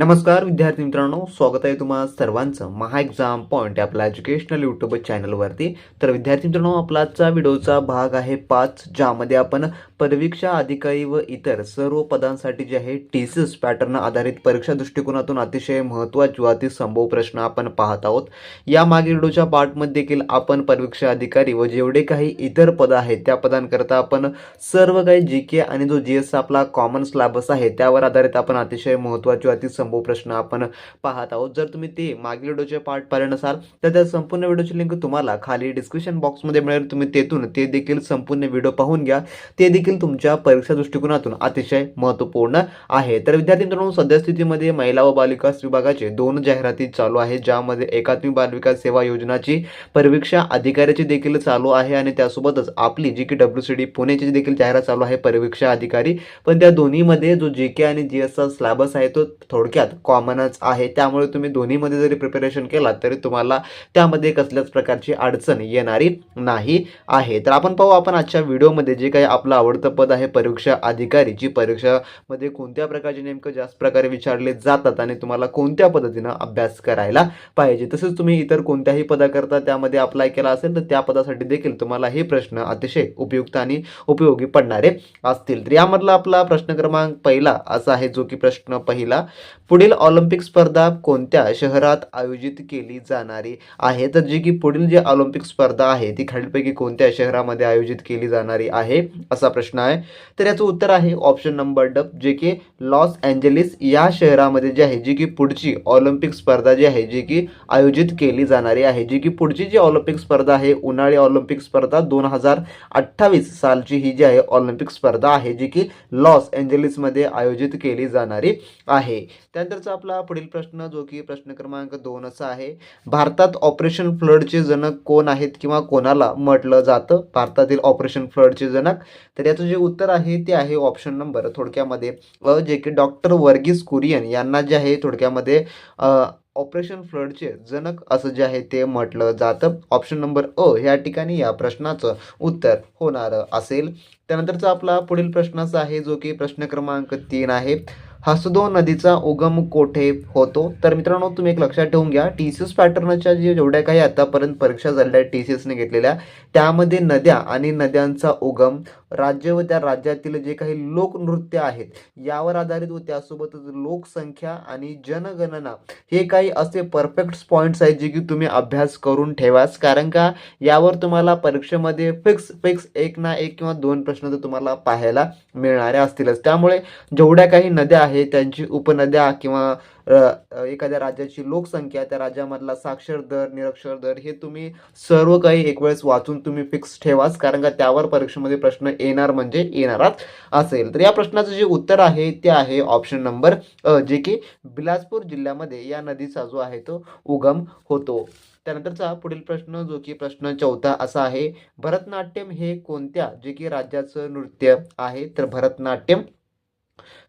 नमस्कार विद्यार्थी मित्रांनो. स्वागत आहे तुम्हा सर्वांचं. महा एक्झाम पॉईंट आपल्या एज्युकेशनल यूट्यूब चॅनलवरती तर विद्यार्थी मित्रांनो आपला आजचा व्हिडिओचा भाग आहे पाच ज्यामध्ये आपण परीक्षा अधिकारी व इतर सर्व पदांसाठी जे आहे टी सी एस पॅटर्न आधारित परीक्षा दृष्टिकोनातून अतिशय महत्त्वाची व अतिसंभव प्रश्न आपण पाहत आहोत. या मागील व्हिडिओच्या पार्टमध्ये देखील आपण परीक्षा अधिकारी व जेवढे काही इतर पदं आहेत त्या पदांकरता आपण सर्व काही जी के आणि जो जी एस आपला कॉमन सिलेबस आहे त्यावर आधारित आपण अतिशय महत्त्वाचे व जम्बो प्रश्न आपण पाहत आहोत. जर तुम्ही ते मागील व्हिडिओचे पार्ट पाहिले नसाल तर त्या संपूर्ण व्हिडिओची लिंक तुम्हाला खाली डिस्क्रिप्शन बॉक्समध्ये मिळेल. तुम्ही तेथून ते देखील संपूर्ण व्हिडिओ पाहून घ्या. ते देखील तुमच्या परीक्षा दृष्टिकोनातून अतिशय महत्त्वपूर्ण आहे. तर विद्यार्थी मित्रांनो सद्यस्थितीमध्ये महिला व बालविकास विभागाचे दोन जाहिराती चालू आहे ज्यामध्ये एकात्मिक बालविकास सेवा योजनाची परीक्षा अधिकाऱ्याची देखील चालू आहे आणि त्यासोबतच आपली जी की डब्ल्यू सी डी पुण्याची देखील जाहिरात चालू आहे परीक्षा अधिकारी. पण त्या दोन्हीमध्ये जो जे के आणि जी एसचा स्लॅबस आहे तो थोडक्यात कॉमनच आहे. त्यामुळे तुम्ही दोन्हीमध्ये जरी प्रिपरेशन केलात तरी तुम्हाला त्यामध्ये कसल्याच प्रकारची अडचण येणारी नाही आहे. तर आपण पाहू आपण आजच्या व्हिडिओमध्ये जे काही आपलं आवडतं पद आहे परीक्षा अधिकारी जी परीक्षामध्ये कोणत्या प्रकारचे नेमकं जास्त प्रकारे विचारले जातात आणि तुम्हाला कोणत्या पद्धतीनं अभ्यास करायला पाहिजे. तसंच तुम्ही इतर कोणत्याही पदाकरता त्यामध्ये अप्लाय केला असेल तर त्या पदासाठी देखील तुम्हाला हे प्रश्न अतिशय उपयुक्त आणि उपयोगी पडणारे असतील. तर यामधला आपला प्रश्न क्रमांक पहिला असा आहे जो की प्रश्न पहिला. पुढील ऑलिम्पिक स्पर्धा कोणत्या शहरात आयोजित केली जाणारी आहे? तर जी की पुढील जी ऑलिम्पिक स्पर्धा आहे ती खालीलपैकी कोणत्या शहरामध्ये आयोजित केली जाणारी आहे? असा प्रश्न आहे. तर याचं उत्तर आहे ऑप्शन नंबर ड जे की लॉस एंजलिस या शहरामध्ये जी आहे जी की पुढची ऑलिम्पिक स्पर्धा जी आहे जी की आयोजित केली जाणारी आहे. जी की पुढची जी ऑलिम्पिक स्पर्धा आहे उन्हाळी ऑलिम्पिक स्पर्धा दोन हजार अठ्ठावीस सालची ही जी आहे ऑलिम्पिक स्पर्धा आहे जी की लॉस एंजलिसमध्ये आयोजित केली जाणारी आहे. त्यानंतरचा आपला पुढील प्रश्न जो की प्रश्न क्रमांक दोन असा आहे भारतात ऑपरेशन फ्लडचे जनक कोण आहेत किंवा कोणाला म्हटलं जातं? भारतातील ऑपरेशन फ्लडचे जनक. तर याचं जे उत्तर आहे ते आहे ऑप्शन नंबर थोडक्यामध्ये. अ जे की डॉक्टर वर्गीस कुरियन यांना जे आहे थोडक्यामध्ये ऑपरेशन फ्लडचे जनक असं जे आहे ते म्हटलं जातं. ऑप्शन नंबर अ ह्या ठिकाणी या प्रश्नाचं उत्तर होणार असेल. त्यानंतरचा आपला पुढील प्रश्न असा आहे जो की प्रश्न क्रमांक तीन आहे. हसदो नदीचा उगम कोठे होतो? तर मित्रांनो तुम्ही एक लक्षात ठेवून घ्या. टी सी एस पॅटर्नच्या जे जेवढ्या काही आतापर्यंत परीक्षा झालेल्या टी सी एसने घेतलेल्या त्यामध्ये नद्या आणि नद्यांचा उगम राज्य व त्या राज्यातील जे काही लोकनृत्य आहेत यावर आधारित व त्यासोबतच लोकसंख्या आणि जनगणना हे काही असे परफेक्ट पॉईंट्स आहेत जे की तुम्ही अभ्यास करून ठेवास कारण का? यावर तुम्हाला परीक्षेमध्ये फिक्स फिक्स एक ना एक किंवा दोन प्रश्न तर तुम्हाला पाहायला मिळणारे असतीलच. त्यामुळे जेवढ्या काही नद्या आहेत त्यांची उपनद्या किंवा एखाद्या राज्याची लोकसंख्या त्या राज्यामधला साक्षर दर निरक्षर दर हे तुम्ही सर्व काही एक वेळेस वाचून तुम्ही फिक्स ठेवाच कारण का त्यावर परीक्षेमध्ये प्रश्न येणार म्हणजे येणारच असेल. तर या प्रश्नाचं जे उत्तर आहे ते आहे ऑप्शन नंबर अ जे की बिलासपूर जिल्ह्यामध्ये या नदीचा जो आहे तो उगम होतो. त्यानंतरचा पुढील प्रश्न जो की प्रश्न चौथा असा आहे भरतनाट्यम हे कोणत्या जे की राज्याचं नृत्य आहे तर भरतनाट्यम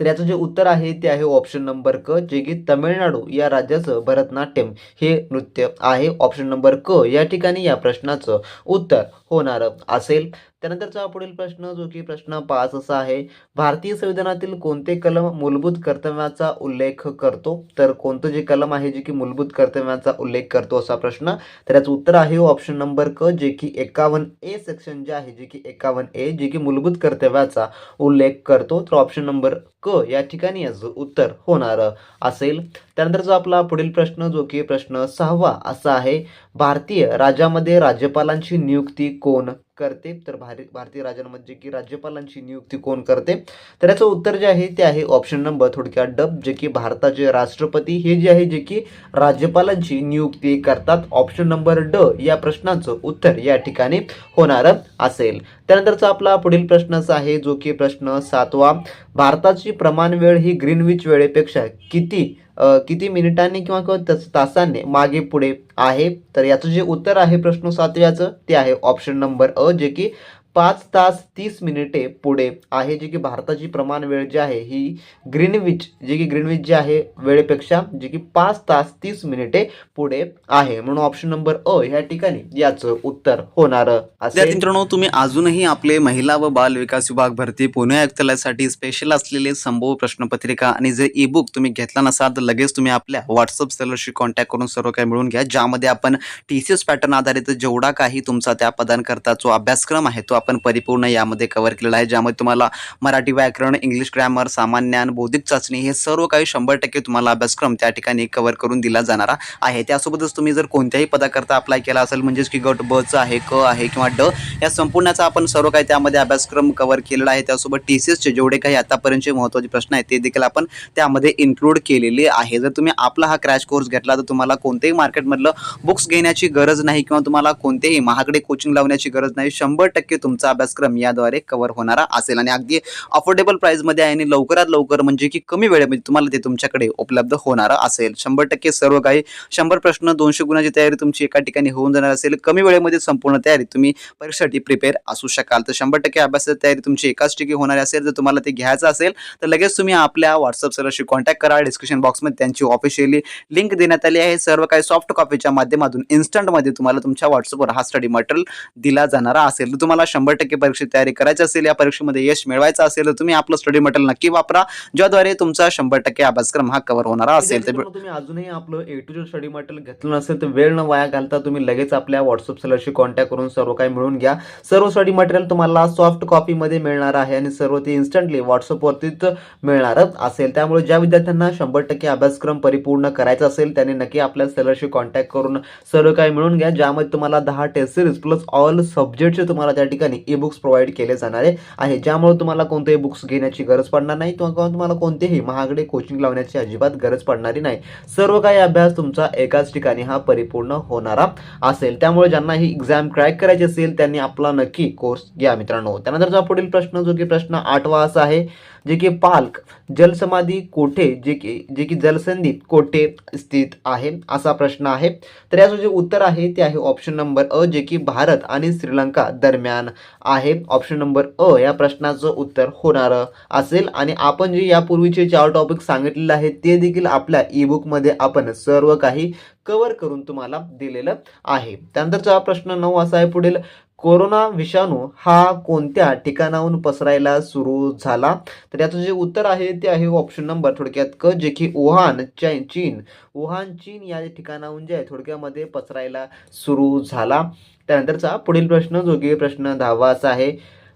तर याचं जे उत्तर आहे ते आहे ऑप्शन नंबर क जे की तमिळनाडू या राज्याचं भरतनाट्यम हे नृत्य आहे. ऑप्शन नंबर क या ठिकाणी या प्रश्नाचं उत्तर होणार असेल. त्यानंतरचा पुढील प्रश्न जो की प्रश्न पाच असा आहे. भारतीय संविधानातील कोणते कलम मूलभूत कर्तव्याचा उल्लेख करतो? तर कोणतं जे कलम आहे जे की मूलभूत कर्तव्याचा उल्लेख करतो असा प्रश्न? तर याचं उत्तर आहे ऑप्शन नंबर क जे की एकावन्न ए सेक्शन जे आहे जे की एकावन्न ए जे की मूलभूत कर्तव्याचा उल्लेख करतो. तर ऑप्शन नंबर क या ठिकाणी याचं उत्तर होणार असेल. त्यानंतर जो आपला पुढील प्रश्न जो की प्रश्न सहावा असा आहे भारतीय राज्यामध्ये राज्यपालांची नियुक्ती कोण करते तर भारी भारतीय राज्यांमध्ये म्हणजे की राज्यपालांची नियुक्ती कोण करते? तर याचं उत्तर जे आहे ते आहे ऑप्शन नंबर थोडक्यात डब जे की भारताचे राष्ट्रपती हे जे आहे जे की राज्यपालांची नियुक्ती करतात. ऑप्शन नंबर ड या प्रश्नाचं उत्तर या ठिकाणी होणार असेल. त्यानंतरचा आपला पुढील प्रश्न असा आहे जो की प्रश्न सातवा भारताची प्रमाण वेळ ही ग्रीनविच वेळेपेक्षा किती किती मिनिटांनी किंवा किंवा तासांनी मागे पुढे आहे? तर याचं जे उत्तर आहे प्रश्न सातव्याचं ते आहे ऑप्शन नंबर अ जे की पाच तास तीस मिनिटे पुढे आहे जे की भारताची प्रमाण वेळ जी आहे ही ग्रीनविच जे की ग्रीनविच जी आहे वेळेपेक्षा जे की पाच तास तीस मिनिटे पुढे आहे. म्हणून ऑप्शन नंबर अ ह्या ठिकाणी याचं उत्तर होणार मित्रांनो तुम्ही अजूनही आपले महिला व बाल विकास विभाग भरती पुणे आयुक्तालयासाठी स्पेशल असलेले संभव प्रश्नपत्रिका आणि जे ई बुक तुम्ही घेतला नसाल तर लगेच तुम्ही आपल्या व्हॉट्सअप सेलरशी कॉन्टॅक्ट करून सर्व काही मिळून घ्या. ज्यामध्ये आपण टी सी एस पॅटर्न आधारित जेवढा काही तुमचा त्या पदांकरता जो अभ्यासक्रम आहे तो आपण परिपूर्ण यामध्ये कव्हर केलेलं आहे ज्यामध्ये तुम्हाला मराठी व्याकरण इंग्लिश ग्रॅमर सामान्य ज्ञान बौद्धिक चाचणी हे सर्व काही शंभर टक्के तुम्हाला अभ्यासक्रम त्या ठिकाणी कव्हर करून दिला जाणारा आहे. त्यासोबतच तुम्ही जर कोणत्याही पदाकरता अप्लाय केला असेल म्हणजेच की गट बचं आहे क आहे किंवा ड या संपूर्णाचा आपण सर्व काही त्यामध्ये अभ्यासक्रम कव्हर केलेला आहे. त्यासोबत टी सी एसचे जेवढे काही आतापर्यंतचे महत्त्वाचे प्रश्न आहेत ते देखील आपण त्यामध्ये इन्क्लूड केलेले आहे. जर तुम्ही आपला हा क्रॅश कोर्स घेतला तर तुम्हाला कोणत्याही मार्केटमधलं बुक्स घेण्याची गरज नाही किंवा तुम्हाला कोणतेही महागडे कोचिंग लावण्याची गरज नाही. शंभर टक्के तुम तुमचा अभ्यासक्रम याद्वारे कव्हर होणारा असेल. आणि अगदी अफोर्डेबल प्राईजमध्ये आहे आणि लवकरात लवकर म्हणजे की कमी वेळेमध्ये तुम्हाला ते तुमच्याकडे उपलब्ध होणार असेल. शंभर टक्के सर्व काही शंभर प्रश्न दोनशे गुणाची तयारी तुमची एका ठिकाणी होऊन जाणार असेल. कमी वेळेमध्ये संपूर्ण तयारी तुम्ही परीक्षेसाठी प्रिपेअर असू शकाल. तर शंभर टक्के अभ्यासाची तयारी तुमची एकाच ठिकाणी होणार असेल. जर तुम्हाला ते घ्यायचं असेल तर लगेच तुम्ही आपल्या व्हॉट्सअप सर्वशी कॉन्टॅक्ट करा. डिस्क्रिप्शन बॉक्समध्ये त्यांची ऑफिशियली लिंक देण्यात आली आहे. सर्व काही सॉफ्ट कॉपीच्या माध्यमातून इन्स्टंटमध्ये तुम्हाला तुमच्या व्हॉट्सअपवर हा स्टडी मटेरियल दिला जाणारा असेल. तर तुम्हाला शंभर टक्के परीक्षेची तयारी करायची असेल या परीक्षेमध्ये यश मिळवायचं असेल तर तुम्ही आपलं स्टडी मटेरियल नक्की वापरा ज्याद्वारे तुमचा शंभर टक्के अभ्यासक्रम हा कव्हर होणारा असेल. तर तुम्ही अजूनही आपलं ए टू स्टडी मटेरियल घेतलं नसेल तर वेळ न वाया घालता तुम्ही लगेच आपल्या व्हॉट्सअप सेलरशी कॉन्टॅक्ट करून सर्व काही मिळून घ्या. सर्व स्टडी मटेरियल तुम्हाला सॉफ्ट कॉपीमध्ये मिळणार आहे आणि सर्व ते इन्स्टंटली व्हॉट्सअपवरतीच मिळणारच असेल. त्यामुळे ज्या विद्यार्थ्यांना शंभर टक्के अभ्यासक्रम परिपूर्ण करायचा असेल त्यांनी नक्की आपल्या सेलरशी कॉन्टॅक्ट करून सर्व काही मिळून घ्या ज्यामध्ये तुम्हाला दहा टेस्ट सिरीज प्लस ऑल सब्जेक्टचे तुम्हाला त्या ठिकाणी ई बुक्स प्रोव्हाइड केले जाणारे आहे. ज्यामुळे तुम्हाला कोणतेही बुक्स घेण्याची गरज पडणार नाही किंवा तुम्हाला कोणतेही महागडे कोचिंग लावण्याची अजिबात गरज पडणारी नाही. सर्व काही अभ्यास तुमचा एकाच ठिकाणी हा परिपूर्ण होणारा असेल. त्यामुळे ज्यांना ही एक्झाम क्रॅक करायची असेल त्यांनी आपला नक्की कोर्स घ्या मित्रांनो. त्यानंतरचा पुढील प्रश्न जो की प्रश्न आठवा असा आहे जे की पालक जलसमाधी कोठे जे की जे की जलसंधी कोठे स्थित आहे? असा प्रश्न आहे. तर याचं जे उत्तर आहे ते आहे ऑप्शन नंबर अ जे की भारत आणि श्रीलंका दरम्यान आहे. ऑप्शन नंबर अ या प्रश्नाचं उत्तर होणारं असेल. आणि आपण जे यापूर्वीचे चार टॉपिक सांगितलेले आहेत ते देखील आपल्या ईबुकमध्ये आपण सर्व काही कव्हर करून तुम्हाला दिलेलं आहे. त्यानंतरचा प्रश्न नऊ असा आहे पुढील. कोरोना विषाणू हा कोणत्या ठिकाणाहून पसरायला सुरू झाला? तर याचं जे उत्तर आहे ते आहे ऑप्शन नंबर थोडक्यात क जे की वुहान चै चीन. वुहान चीन या ठिकाणाहून जे आहे थोडक्यामध्ये पसरायला सुरू झाला. त्यानंतरचा पुढील प्रश्न जो की प्रश्न दहावा असा आहे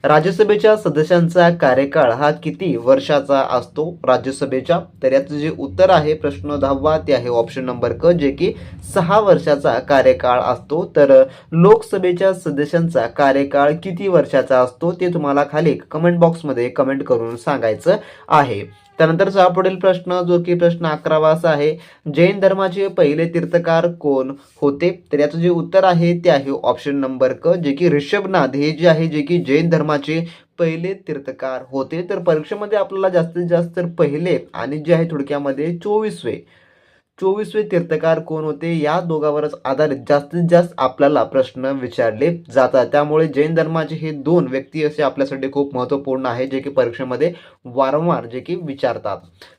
राज्यसभेच्या सदस्यांचा कार्यकाळ हा किती वर्षाचा असतो? राज्यसभेच्या तर याचं जे उत्तर आहे प्रश्न दहावा ते आहे ऑप्शन नंबर क जे की सहा वर्षाचा कार्यकाळ असतो. तर लोकसभेच्या सदस्यांचा कार्यकाळ किती वर्षाचा असतो? ते तुम्हाला खाली कमेंट बॉक्समध्ये कमेंट करून सांगायचं आहे. त्यानंतरचा पुढील प्रश्न जो की प्रश्न अकरावा असा आहे जैन धर्माचे पहिले तीर्थकार कोण होते? तर याचं जे उत्तर आहे ते आहे ऑप्शन नंबर क जे की ऋषभनाथ. हे जे आहे जे की जैन धर्माचे पहिले तीर्थकार होते. तर परीक्षेमध्ये आपल्याला जास्तीत जास्त तर पहिले आणि जे आहे थोडक्यामध्ये चोवीसवे. चोवीसवे तीर्थकार कोण होते? या दोघावरच आधारित जास्तीत जास्त आपल्याला प्रश्न विचारले जातात. त्यामुळे जैन धर्माचे हे दोन व्यक्ती असे आपल्यासाठी खूप महत्त्वपूर्ण आहे जे की परीक्षेमध्ये वारंवार जे की विचारतात.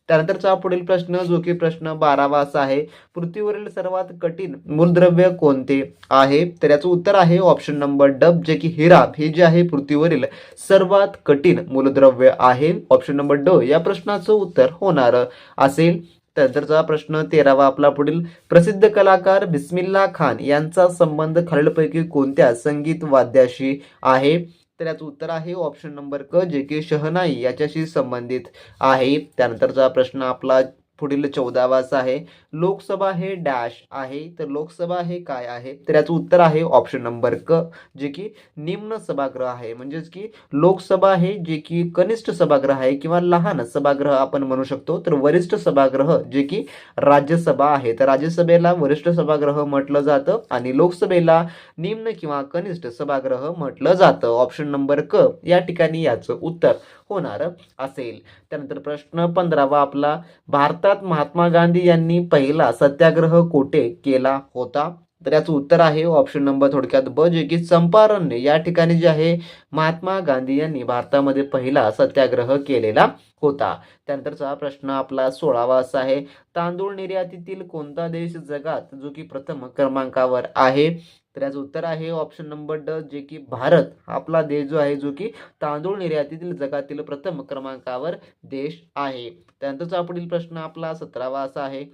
त्यानंतरचा पुढील प्रश्न जो की प्रश्न बारावा असा आहे पृथ्वीवरील सर्वात कठीण मूलद्रव्य कोणते आहे? तर याचं उत्तर आहे ऑप्शन नंबर डब जे की हिरा हे जे आहे पृथ्वीवरील सर्वात कठीण मूलद्रव्य आहे. ऑप्शन नंबर ड या प्रश्नाचं उत्तर होणार असेल. त्यानंतरचा प्रश्न तेरावा आपला पुढील. प्रसिद्ध कलाकार बिस्मिल्ला खान यांचा संबंध खालीलपैकी कोणत्या संगीत वाद्याशी आहे? तर याचं उत्तर आहे ऑप्शन नंबर क जे की शहनाई याच्याशी संबंधित आहे. त्यानंतरचा प्रश्न आपला पुढील चौदावाच आहे. लोकसभा हे डॅश आहे. तर लोकसभा हे काय आहे? तर याचं उत्तर आहे ऑप्शन नंबर क जे की निम्न सभागृह आहे. म्हणजेच की लोकसभा हे जे की कनिष्ठ सभागृह आहे किंवा लहान सभागृह आपण म्हणू शकतो. तर वरिष्ठ सभागृह जे की राज्यसभा आहे. तर राज्यसभेला वरिष्ठ सभागृह म्हटलं जातं आणि लोकसभेला निम्न किंवा कनिष्ठ सभागृह म्हटलं जातं. ऑप्शन नंबर क या ठिकाणी याचं उत्तर होणार असेल. त्यानंतर प्रश्न पंधरावा आपला. भारतात महात्मा गांधी यांनी पहिला सत्याग्रह कोठे केला होता? तर याचं उत्तर आहे ऑप्शन नंबर थोडक्यात ब जे की चंपारण्य. या ठिकाणी जे आहे महात्मा गांधी यांनी भारतामध्ये पहिला सत्याग्रह केलेला होता. त्यानंतरचा प्रश्न आपला सोळावा असा आहे तांदूळ निर्यातीतील कोणता देश जगात जो की प्रथम क्रमांकावर आहे? तर याचं उत्तर आहे ऑप्शन नंबर ड जे की भारत. आपला देश जो आहे जो की तांदूळ निर्यातीतील जगातील प्रथम क्रमांकावर देश आहे. त्यानंतरचा पुढील प्रश्न आपला सतरावा असा आहे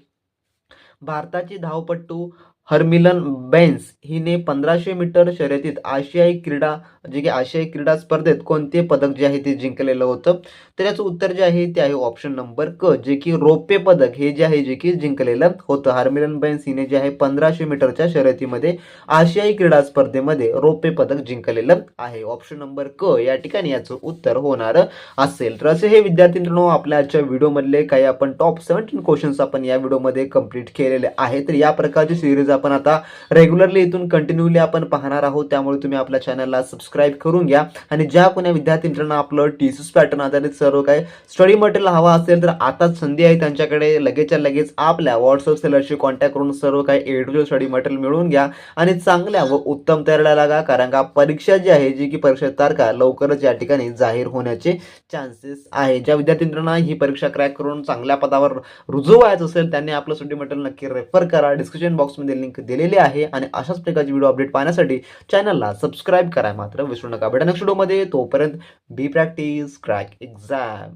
भारताची धावपट्टू हरमिलन बेन्स हिने पंधराशे मीटर शर्यतीत आशियाई क्रीडा जे की आशियाई क्रीडा स्पर्धेत कोणते पदक जे आहे ते जिंकलेलं होतं. तर याचं उत्तर जे आहे ते आहे ऑप्शन नंबर क जे की रौप्य पदक हे जे आहे जे की जिंकलेलं होतं. हरमिलन बेन्स हिने जे आहे पंधराशे मीटरच्या शर्यतीमध्ये आशियाई क्रीडा स्पर्धेमध्ये रौप्य पदक जिंकलेलं आहे. ऑप्शन नंबर क या ठिकाणी याचं उत्तर होणार असेल. तर असे हे विद्यार्थी मित्रांनो आपल्या आजच्या व्हिडिओमधले काही आपण टॉप सेव्हन्टीन क्वेश्चन्स आपण या व्हिडिओमध्ये कंप्लीट केलेले आहे तर या प्रकारची सिरीज आपण आता रेग्युलरली इथून कंटिन्यूली आपण पाहणार आहोत. त्यामुळे तुम्ही आपल्या चॅनलला सबस्क्राईब करून घ्या. आणि ज्या कोण्या विद्यार्थी मित्रांना आपलं टीसीस पॅटर्न आधारित सर्व काही स्टडी मटेरियल हवा असेल तर आताच संधी आहे त्यांच्याकडे. लगेचच्या लगेच आपल्या व्हॉट्सअप सेलरशी कॉन्टॅक्ट करून सर्व काही ए टू स्टडी मटेरियल मिळवून घ्या. आणि चांगल्या व उत्तम तयारीला लागा कारण का परीक्षा जी आहे जी की परीक्षा तारखा लवकरच या ठिकाणी जाहीर होण्याचे चान्सेस आहे. ज्या विद्यार्थी मित्रांना ही परीक्षा क्रॅक करून चांगल्या पदावर रुजू व्हायचं असेल त्यांनी आपलं स्टडी मटेरियल नक्की रेफर करा. डिस्क्रिप्शन बॉक्समध्ये लिंक दिलेली आहे आणि अशाच प्रकारची व्हिडिओ अपडेट पाहण्यासाठी चॅनलला सबस्क्राईब करा मात्र विसरू नका. भेटा नेक्स्ट व्हिडिओमध्ये तोपर्यंत बी प्रॅक्टिस क्रॅक एक्झाम